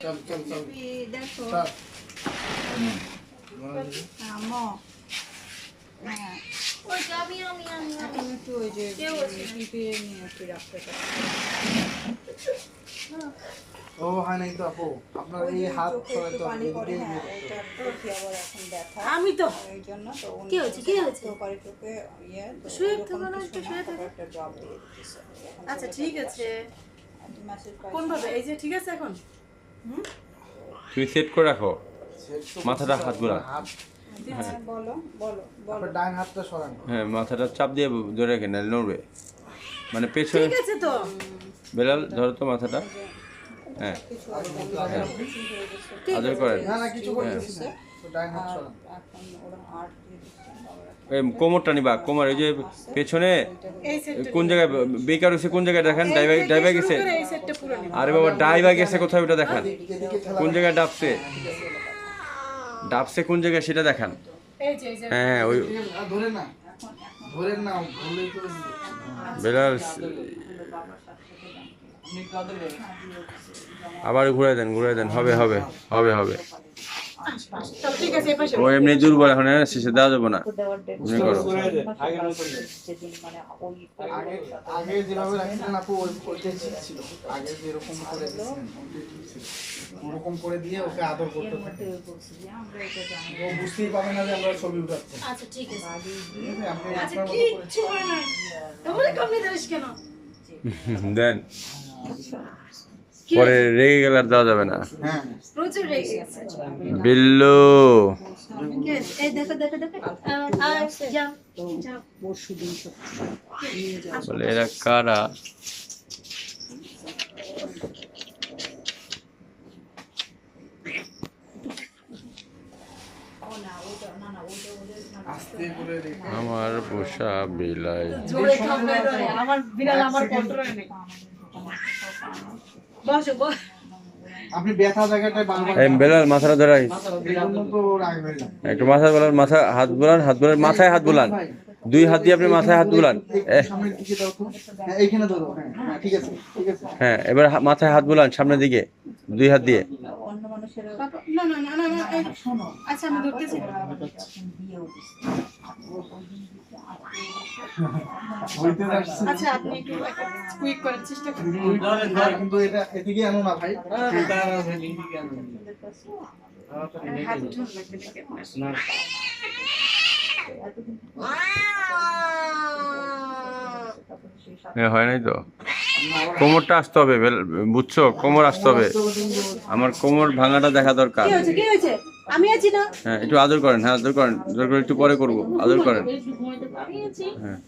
চল চল চল দেখো চল আমো হ্যাঁ আমি ও হয় নাই তো আপু। আপনার ওই এই হাত আমি তো জন্য তো কি হয়েছে? কি হয়েছে? ইয়ে শুয়ে থাকো না, একটু শুয়ে থাকো। আচ্ছা ঠিক আছে। বাসায়। আর massage পাইছি। কোন ভাবে এই যে ঠিক আছে এখন? তুমি সেট করে রাখো। মাথাটা হাত ঘোরা। হ্যাঁ বলো বলো বলো। আপনার ডান হাতটা সরান। হ্যাঁ মাথাটা চাপ দিয়ে ধরে রাখে নাহলে নড়বে। মানে পেছনে বেলাল ধরো তো মাথাটা। হ্যাঁ। হ্যাঁ। হয়ে আদর করেন। না কোমরটা নিবা কোমর এই যে পেছনে কোন জায়গায় বেকার হয়েছে কোন জায়গায় দেখেন ডাইভার গেছে। এই সেটটা পুরো নিব। আরে বাবা ডাইভার গেছে কোথায় ওটা দেখান? কোন জায়গায় ডাবছে? ডাবছে কোন জায়গায় সেটা দেখান। এই যে এই যে। হ্যাঁ ওই করে বেলাল আবার ঘুরে দেন ঘুরে দেন হবে হবে হবে হবে। ও এমনি দুর্বল এখন হ্যাঁ, শেষে দেওয়া যাবে না। তুমি করো। মানে ওরকম করে দিয়ে ওকে আদর করতে থাকে। বলছি যে আমরা এটা জানি। ও বুঝতেই পাবে না যে আমরা ছবি উঠাচ্ছি। আচ্ছা ঠিক আছে। আচ্ছা কিচ্ছু হয় না। তোমরা কমনি ধরিস কেন? দেন। পরে রেগে গেলে আর দেওয়া যাবে না। হ্যাঁ। প্রচুর রেগে গেছে। বিল্লু। বলে এরা কারা? আমার পোষা বিলাই। আমার বিড়াল আমার কন্ট্রোলে নেই। বসো বস। আপনি ব্যথা জায়গাটায় বারবার বেলাল মাথাটা ধরাই। হয়ে একটু মাথা বলান মাথা হাত বোলান হাত বোলান মাথায় হাত বোলান। দুই হাত দিয়ে আপনি মাথায় হাত বোলান। এ, সামনের দিকে হ্যাঁ এইখানে ধরো। হ্যাঁ হ্যাঁ, ঠিক আছে ঠিক আছে। হ্যাঁ এবার হা- মাথায় হাত বোলান সামনের দিকে দুই হাত দিয়ে। অন্য মানুষের বাবা, না না না না না এই, আচ্ছা আমি ধরতেছি। হইতে যাচ্ছে আচ্ছা আপনি একটু কুইক করার চেষ্টা করুন। কিন্তু এটা এদিকে আনো না ভাই। হাত উঠান লাগবে নাকি আপনার? হয় নাই তো? কোমরটা আসতে হবে বুঝছ? কোমর আসতে হবে। আমার কোমর ভাঙাটা দেখা দরকার। আমি আছি না। হ্যাঁ একটু আদর করেন হ্যাঁ আদর করেন। আদর করে একটু পরে করব। আদর করেন। হ্যাঁ।